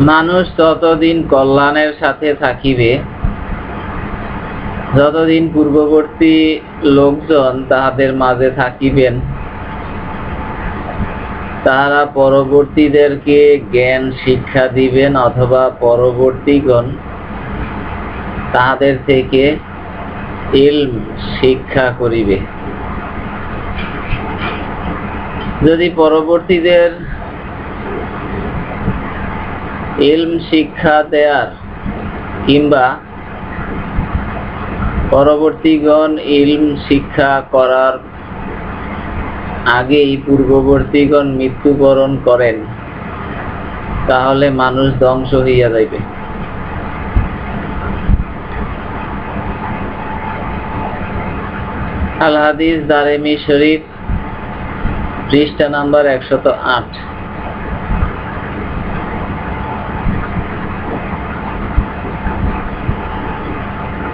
মানুষ ততদিন কল্যাণের সাথে থাকিবে, যতদিন পূর্ববর্তী লোকজন তাহাদের মাঝে থাকিবেন, তাহারা পরবর্তীদেরকে জ্ঞান, শিক্ষা দিবেন অথবা পরবর্তীগণ তাহাদের থেকে ইলম, শিক্ষা করিবে। যদি পরবর্তীদের ইলম শিক্ষা দেয়ার কিংবা পরবর্তীগণ ইলম শিক্ষা করার আগেই পূর্ববর্তীগণ মৃত্যুবরণ করেন, তাহলে মানুষ ধ্বংস হইয়া যাইবে। আল হাদিস দারেমি শরীফ, পৃষ্ঠা নাম্বার একশত আট।